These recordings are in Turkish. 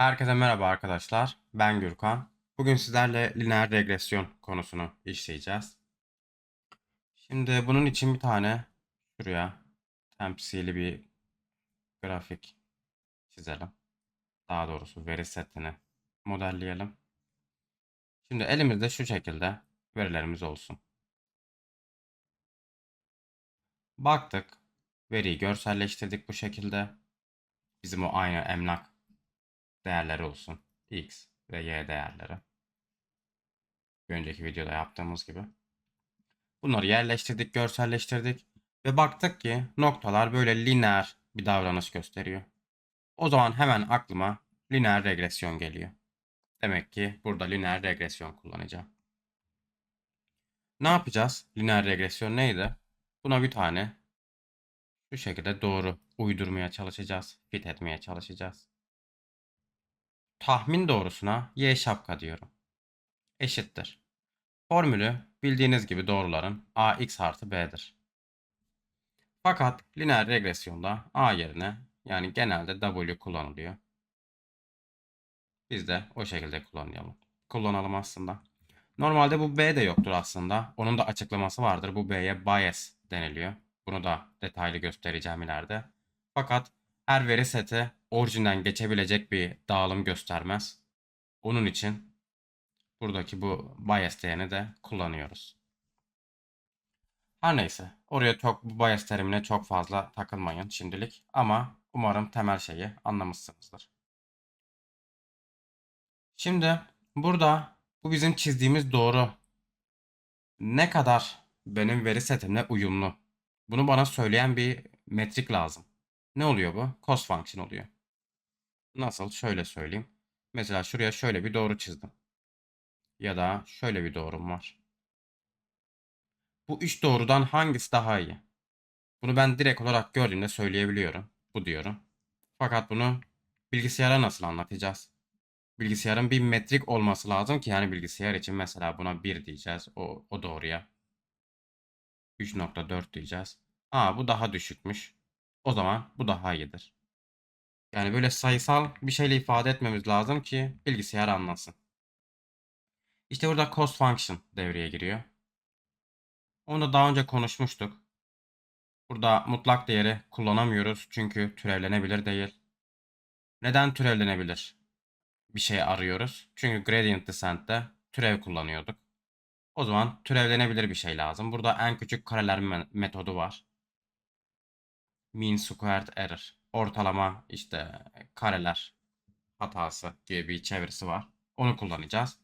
Herkese merhaba arkadaşlar. Ben Gürkan. Bugün sizlerle lineer regresyon konusunu işleyeceğiz. Şimdi bunun için bir tane şuraya temsili bir grafik çizelim. Daha doğrusu veri setini modelleyelim. Şimdi elimizde şu şekilde verilerimiz olsun. Baktık. Veriyi görselleştirdik bu şekilde. Bizim o aynı emlak değerleri olsun. X ve Y değerleri. Bir önceki videoda yaptığımız gibi. Bunları yerleştirdik, görselleştirdik ve baktık ki noktalar böyle lineer bir davranış gösteriyor. O zaman hemen aklıma lineer regresyon geliyor. Demek ki burada lineer regresyon kullanacağım. Ne yapacağız? Lineer regresyon neydi? Buna bir tane şu şekilde doğru uydurmaya çalışacağız. Fit etmeye çalışacağız. Tahmin doğrusuna y şapka diyorum. Eşittir. Formülü bildiğiniz gibi doğruların ax artı b'dir. Fakat lineer regresyonda a yerine yani genelde w kullanılıyor. Biz de o şekilde kullanalım. Kullanalım aslında. Normalde bu b de yoktur aslında. Onun da açıklaması vardır. Bu b'ye bias deniliyor. Bunu da detaylı göstereceğim ileride. Fakat her veri seti orijinden geçebilecek bir dağılım göstermez. Onun için buradaki bu bias değerini de kullanıyoruz. Her neyse oraya çok bu bias terimine çok fazla takılmayın şimdilik ama umarım temel şeyi anlamışsınızdır. Şimdi burada bu bizim çizdiğimiz doğru ne kadar benim veri setimle uyumlu? Bunu bana söyleyen bir metrik lazım. Ne oluyor bu? Cost function oluyor. Nasıl? Şöyle söyleyeyim. Mesela şuraya şöyle bir doğru çizdim. Ya da şöyle bir doğrum var. Bu üç doğrudan hangisi daha iyi? Bunu ben direkt olarak gördüğümde söyleyebiliyorum. Bu diyorum. Fakat bunu bilgisayara nasıl anlatacağız? Bilgisayarın bir metrik olması lazım ki yani bilgisayar için mesela buna 1 diyeceğiz. O, o doğruya. 3.4 diyeceğiz. Aa bu daha düşükmüş. O zaman bu daha iyidir. Yani böyle sayısal bir şeyle ifade etmemiz lazım ki bilgisayar anlasın. İşte burada cost function devreye giriyor. Onu da daha önce konuşmuştuk. Burada mutlak değeri kullanamıyoruz çünkü türevlenebilir değil. Neden türevlenebilir? Bir şey arıyoruz. Çünkü gradient descent'te türev kullanıyorduk. O zaman türevlenebilir bir şey lazım. Burada en küçük kareler metodu var. Mean squared error. Ortalama işte kareler hatası gibi bir çevirisi var. Onu kullanacağız.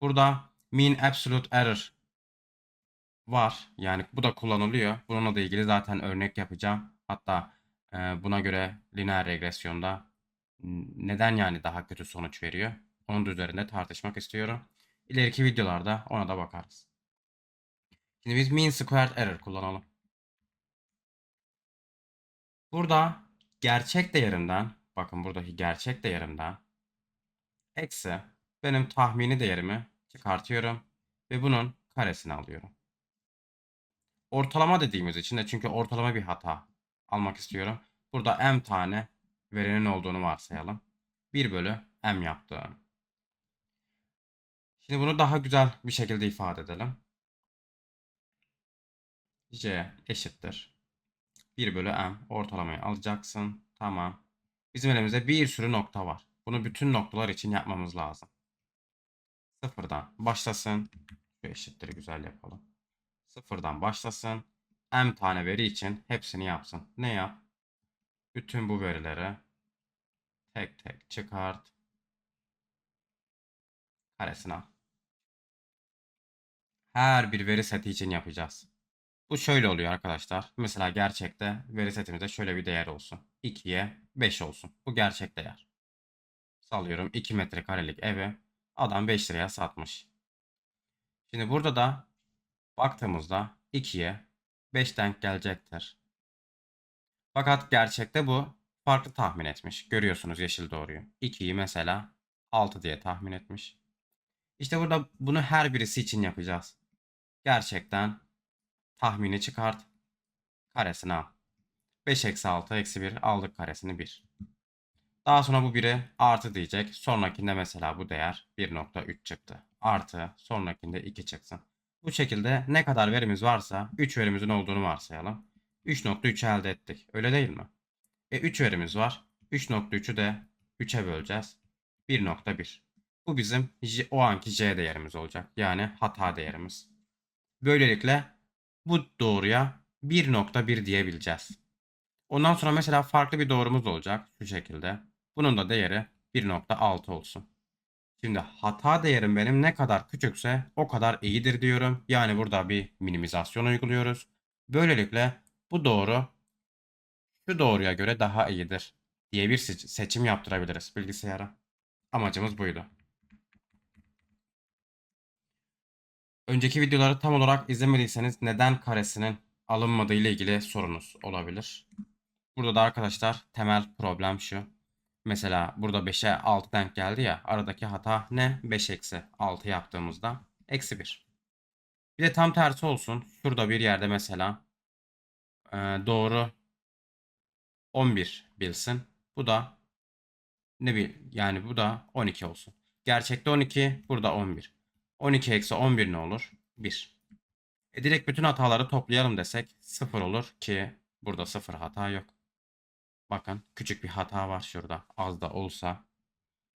Burada mean absolute error var. Yani bu da kullanılıyor. Bununla da ilgili zaten örnek yapacağım. Hatta e, buna göre lineer regresyonda neden yani daha kötü sonuç veriyor? Onun üzerinde tartışmak istiyorum. İleriki videolarda ona da bakarız. Şimdi biz mean squared error kullanalım. Burada gerçek değerinden bakın buradaki gerçek değerimden eksi benim tahmini değerimi çıkartıyorum ve bunun karesini alıyorum. Ortalama dediğimiz için de çünkü ortalama bir hata almak istiyorum. Burada m tane verinin olduğunu varsayalım. 1 bölü m yaptım. Şimdi bunu daha güzel bir şekilde ifade edelim. j eşittir. 1 bölü m ortalamayı alacaksın. Tamam. Bizim elimizde bir sürü nokta var. Bunu bütün noktalar için yapmamız lazım. Sıfırdan başlasın. Şu eşittir güzel yapalım. Sıfırdan başlasın. M tane veri için hepsini yapsın. Ne yap? Bütün bu verileri tek tek çıkart. Karesine al. Her bir veri seti için yapacağız. Bu şöyle oluyor arkadaşlar. Mesela gerçekte veri setimizde şöyle bir değer olsun. 2'ye 5 olsun. Bu gerçek değer. Salıyorum 2 metrekarelik evi adam 5 liraya satmış. Şimdi burada da baktığımızda 2'ye 5 denk gelecektir. Fakat gerçekte bu farklı tahmin etmiş. Görüyorsunuz yeşil doğruyu. 2'yi mesela 6 diye tahmin etmiş. İşte burada bunu her birisi için yapacağız. Gerçekten tahmini çıkart. Karesini al. 5 eksi 6 eksi 1 aldık karesini 1. Daha sonra bu biri artı diyecek. Sonrakinde mesela bu değer 1.3 çıktı. Artı sonrakinde 2 çıksın. Bu şekilde ne kadar verimiz varsa 3 verimizin olduğunu varsayalım. 3.3 elde ettik. Öyle değil mi? E 3 verimiz var. 3.3'ü de 3'e böleceğiz. 1.1. Bu bizim o anki J değerimiz olacak. Yani hata değerimiz. Böylelikle bu doğruya 1.1 diyebileceğiz. Ondan sonra mesela farklı bir doğrumuz olacak şu şekilde. Bunun da değeri 1.6 olsun. Şimdi hata değerim benim ne kadar küçükse o kadar iyidir diyorum. Yani burada bir minimizasyon uyguluyoruz. Böylelikle bu doğru şu doğruya göre daha iyidir diye bir seç- seçim yaptırabiliriz bilgisayara. Amacımız buydu. Önceki videoları tam olarak izlemediyseniz neden karesinin alınmadığı ile ilgili sorunuz olabilir. Burada da arkadaşlar temel problem şu. Mesela burada 5'e 6 denk geldi ya aradaki hata ne? 5 eksi 6 yaptığımızda eksi 1. Bir de tam tersi olsun. Şurada bir yerde mesela e, doğru 11 bilsin. Bu da ne bil yani bu da 12 olsun. Gerçekte 12 burada 11. 12 eksi 11 ne olur? 1. E direkt bütün hataları toplayalım desek 0 olur ki burada 0 hata yok. Bakın küçük bir hata var şurada. Az da olsa.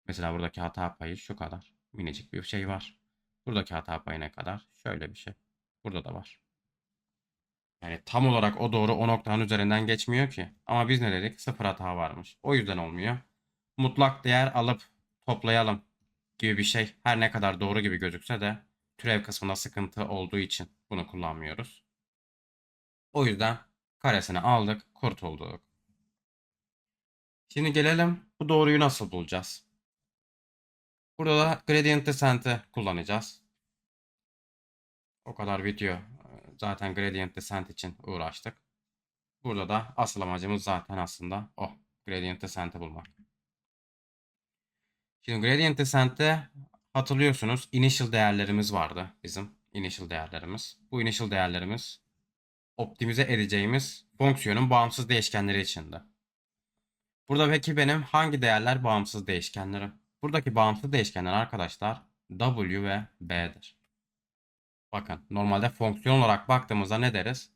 Mesela buradaki hata payı şu kadar. Minicik bir şey var. Buradaki hata payı ne kadar? Şöyle bir şey. Burada da var. Yani tam olarak o doğru o noktanın üzerinden geçmiyor ki. Ama biz ne dedik? Sıfır hata varmış. O yüzden olmuyor. Mutlak değer alıp toplayalım gibi bir şey. Her ne kadar doğru gibi gözükse de türev kısmında sıkıntı olduğu için bunu kullanmıyoruz. O yüzden karesini aldık, kurtulduk. Şimdi gelelim bu doğruyu nasıl bulacağız? Burada da gradient descent'i kullanacağız. O kadar video zaten gradient descent için uğraştık. Burada da asıl amacımız zaten aslında o. Gradient descent'i bulmak. Şimdi gradient descent'te hatırlıyorsunuz initial değerlerimiz vardı bizim. Initial değerlerimiz. Bu initial değerlerimiz optimize edeceğimiz fonksiyonun bağımsız değişkenleri içinde. Burada peki benim hangi değerler bağımsız değişkenlerim? Buradaki bağımsız değişkenler arkadaşlar W ve B'dir. Bakın normalde fonksiyon olarak baktığımızda ne deriz?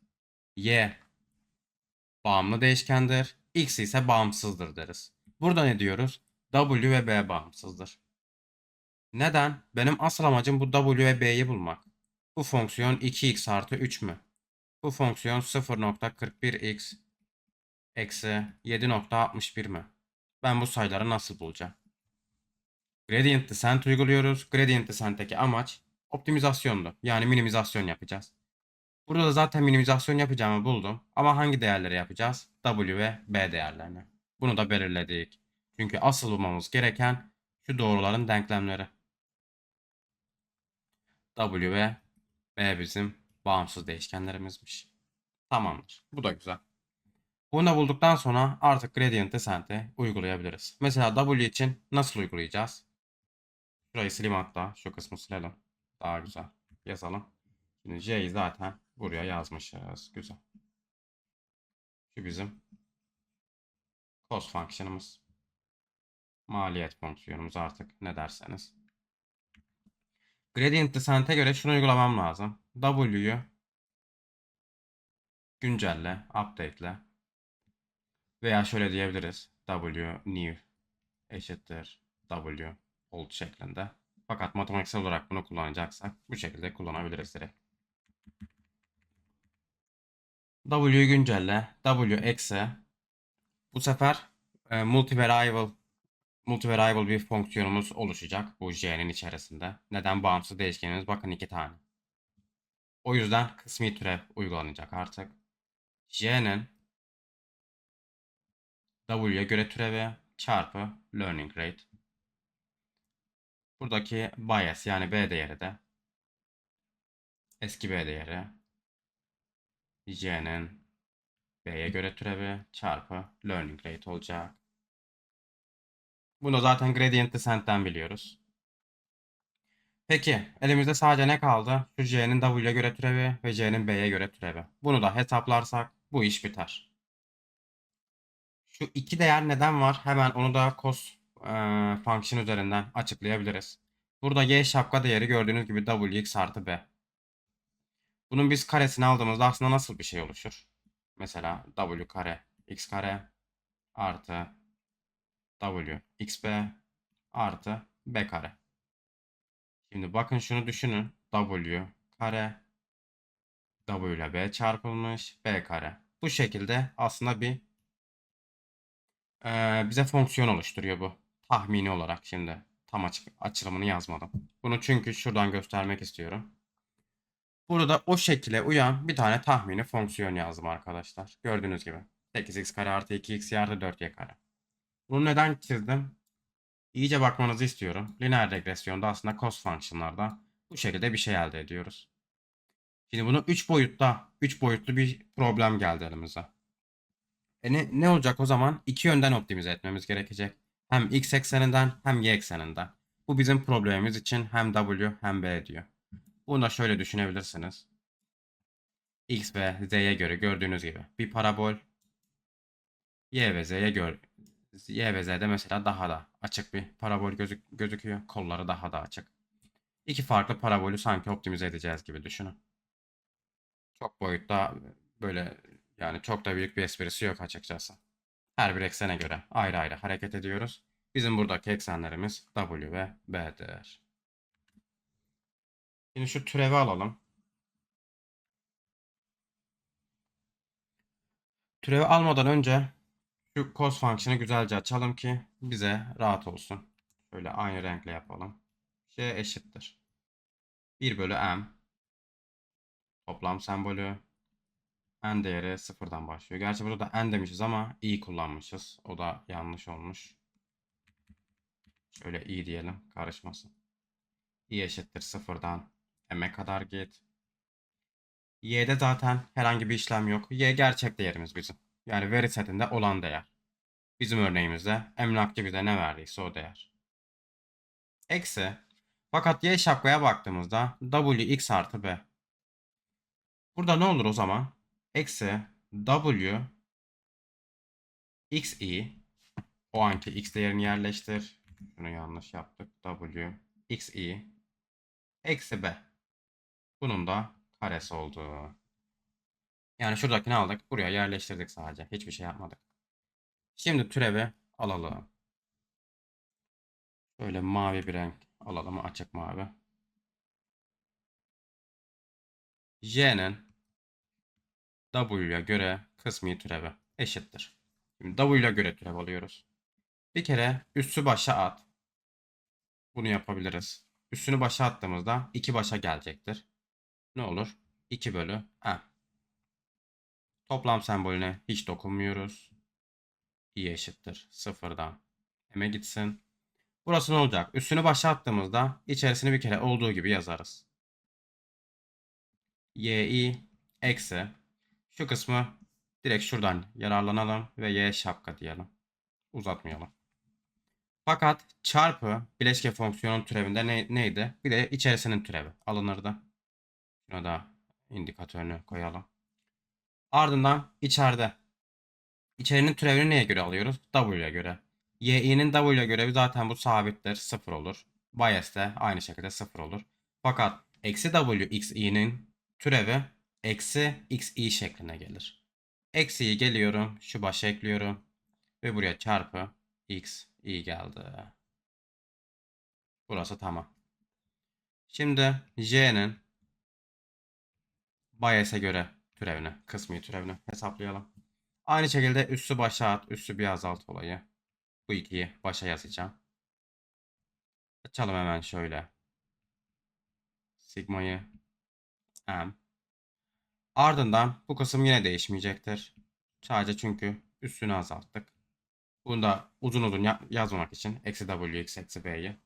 Y bağımlı değişkendir. X ise bağımsızdır deriz. Burada ne diyoruz? W ve B bağımsızdır. Neden? Benim asıl amacım bu W ve B'yi bulmak. Bu fonksiyon 2x artı 3 mü? Bu fonksiyon 0.41x eksi 7.61 mi? Ben bu sayıları nasıl bulacağım? Gradient descent uyguluyoruz. Gradient descent'teki amaç optimizasyondu. Yani minimizasyon yapacağız. Burada da zaten minimizasyon yapacağımı buldum. Ama hangi değerleri yapacağız? W ve B değerlerini. Bunu da belirledik. Çünkü asıl bulmamız gereken şu doğruların denklemleri. W ve B bizim bağımsız değişkenlerimizmiş. Tamamdır. Bu da güzel. Bunu da bulduktan sonra artık gradient descent'i uygulayabiliriz. Mesela W için nasıl uygulayacağız? Şurayı sileyim hatta. Şu kısmı silelim. Daha güzel. Yazalım. Şimdi J'yi zaten buraya yazmışız. Güzel. Şu bizim cost fonksiyonumuz. Maliyet fonksiyonumuz artık ne derseniz. Gradient descent'e göre şunu uygulamam lazım. W'yu güncelle, update'le veya şöyle diyebiliriz. W new eşittir W old şeklinde. Fakat matematiksel olarak bunu kullanacaksak bu şekilde kullanabiliriz direkt. W'yu güncelle. W eksi. Bu sefer e, multivariable multivariable bir fonksiyonumuz oluşacak bu j'nin içerisinde. Neden bağımsız değişkenimiz? Bakın iki tane. O yüzden kısmi türev uygulanacak artık. j'nin w'ye göre türevi çarpı learning rate. Buradaki bias yani b değeri de eski b değeri j'nin b'ye göre türevi çarpı learning rate olacak. Bunu zaten gradient descent'ten biliyoruz. Peki elimizde sadece ne kaldı? Şu c'nin w'ye göre türevi ve c'nin b'ye göre türevi. Bunu da hesaplarsak bu iş biter. Şu iki değer neden var? Hemen onu da cos eee function üzerinden açıklayabiliriz. Burada y şapka değeri gördüğünüz gibi wx artı b. Bunun biz karesini aldığımızda aslında nasıl bir şey oluşur? Mesela w kare x kare artı w xb artı b kare. Şimdi bakın şunu düşünün. w kare w ile b çarpılmış b kare. Bu şekilde aslında bir eee, bize fonksiyon oluşturuyor bu. Tahmini olarak şimdi. Tam açık, açılımını yazmadım. Bunu çünkü şuradan göstermek istiyorum. Burada o şekile uyan bir tane tahmini fonksiyon yazdım arkadaşlar. Gördüğünüz gibi. 8x kare artı 2x artı 4y kare. Bunu neden çizdim? İyice bakmanızı istiyorum. Lineer regresyonda aslında cos fonksiyonlarda bu şekilde bir şey elde ediyoruz. Şimdi bunu 3 boyutta, 3 boyutlu bir problem geldi elimize. E ne, ne olacak o zaman? İki yönden optimize etmemiz gerekecek. Hem x ekseninden hem y ekseninden. Bu bizim problemimiz için hem w hem b diyor. Bunu da şöyle düşünebilirsiniz. X ve Z'ye göre gördüğünüz gibi bir parabol Y ve Z'ye göre Y ve Z'de mesela daha da açık bir parabol gözük gözüküyor. Kolları daha da açık. İki farklı parabolü sanki optimize edeceğiz gibi düşünün. Çok boyutta böyle yani çok da büyük bir esprisi yok açıkçası. Her bir eksene göre ayrı ayrı hareket ediyoruz. Bizim buradaki eksenlerimiz W ve B'dir. Şimdi şu türevi alalım. Türevi almadan önce şu cos fonksiyonu güzelce açalım ki bize rahat olsun. Şöyle aynı renkle yapalım. J eşittir. 1 bölü m toplam sembolü n değeri sıfırdan başlıyor. Gerçi burada da n demişiz ama i kullanmışız. O da yanlış olmuş. Şöyle i diyelim karışmasın. i eşittir sıfırdan m'e kadar git. Y'de zaten herhangi bir işlem yok. Y gerçek değerimiz bizim. Yani veri setinde olan değer. Bizim örneğimizde emlakçı bize ne verdiyse o değer. Eksi. Fakat Y şapkaya baktığımızda W x artı B. Burada ne olur o zaman? Eksi W x i o anki x değerini yerleştir. Şunu yanlış yaptık. W x i eksi B. Bunun da karesi oldu. Yani şuradakini aldık. Buraya yerleştirdik sadece. Hiçbir şey yapmadık. Şimdi türevi alalım. Şöyle mavi bir renk alalım. Açık mavi. J'nin W'ye göre kısmi türevi eşittir. Şimdi W'ye göre türev alıyoruz. Bir kere üssü başa at. Bunu yapabiliriz. Üssünü başa attığımızda iki başa gelecektir. Ne olur? 2 bölü m. Toplam sembolüne hiç dokunmuyoruz. i eşittir sıfırdan m'e gitsin. Burası ne olacak? Üstünü başa attığımızda içerisini bir kere olduğu gibi yazarız. yi eksi şu kısmı direkt şuradan yararlanalım ve y şapka diyelim. Uzatmayalım. Fakat çarpı bileşke fonksiyonun türevinde ne, neydi? Bir de içerisinin türevi alınırdı. Şuna da indikatörünü koyalım. Ardından içeride. İçerinin türevini neye göre alıyoruz? W'ye göre. Yi'nin W'ye göre zaten bu sabittir. 0 olur. Bias de aynı şekilde 0 olur. Fakat eksi W x i'nin türevi eksi x i şeklinde gelir. Eksiyi geliyorum. Şu başa ekliyorum. Ve buraya çarpı x i geldi. Burası tamam. Şimdi j'nin bias'e göre türevini, kısmi türevini hesaplayalım. Aynı şekilde üssü başa at, üssü bir azalt olayı. Bu ikiyi başa yazacağım. Açalım hemen şöyle. Sigma'yı m. Ardından bu kısım yine değişmeyecektir. Sadece çünkü üstünü azalttık. Bunu da uzun uzun ya- yazmamak için eksi w x eksi b'yi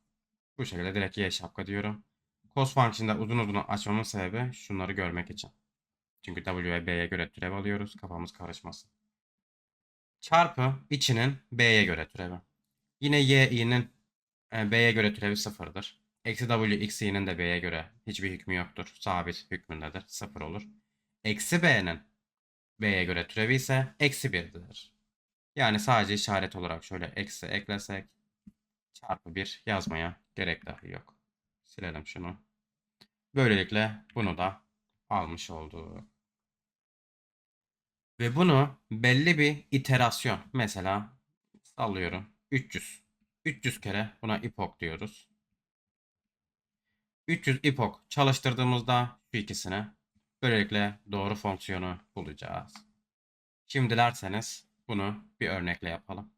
bu şekilde direkt y şapka diyorum. Cos fonksiyonda uzun uzun açmamın sebebi şunları görmek için. Çünkü W ve B'ye göre türev alıyoruz. Kafamız karışmasın. Çarpı içinin B'ye göre türevi. Yine Y i'nin e, B'ye göre türevi sıfırdır. Eksi W x i'nin de B'ye göre hiçbir hükmü yoktur. Sabit hükmündedir. Sıfır olur. Eksi B'nin B'ye göre türevi ise eksi birdir. Yani sadece işaret olarak şöyle eksi eklesek çarpı 1 yazmaya gerek dahi yok. Silelim şunu. Böylelikle bunu da almış olduk. Ve bunu belli bir iterasyon mesela sallıyorum 300. 300 kere buna ipok diyoruz. 300 ipok çalıştırdığımızda şu ikisini böylelikle doğru fonksiyonu bulacağız. Şimdi dilerseniz bunu bir örnekle yapalım.